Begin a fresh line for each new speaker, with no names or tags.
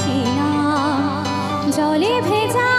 কি জলে ভেজা